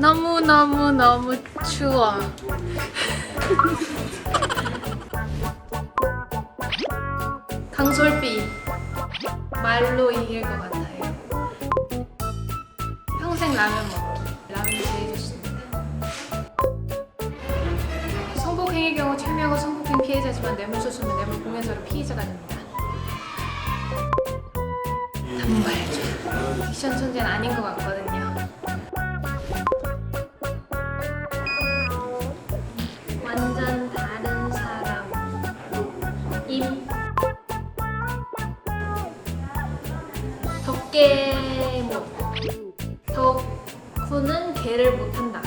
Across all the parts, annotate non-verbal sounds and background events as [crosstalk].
너무 너무 너무 추워. [laughs] 강솔비 말로 이길 것 같아요. 라면 먹기. 라면이 제일 좋습니다. 성폭행의 경우 참여하고 성폭행 피해자지만 뇌물수수는 뇌물 공연자로 피해자가 됩니다. 단발자. 픽션 천재는 아닌 것 같거든요. 완전 다른 사람. 임. 덕계 개를 못한다.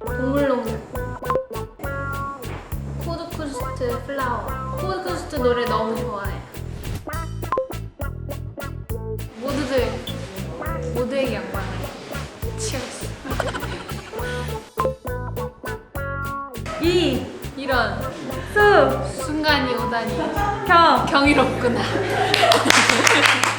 동물농장. 코드쿠스트 플라워. 코드쿠스트 노래 너무 좋아해. 모두들 모두에게 영광을. 치얼스. 이, 이런 수, 순간이 오다니 경. 경이롭구나. [laughs]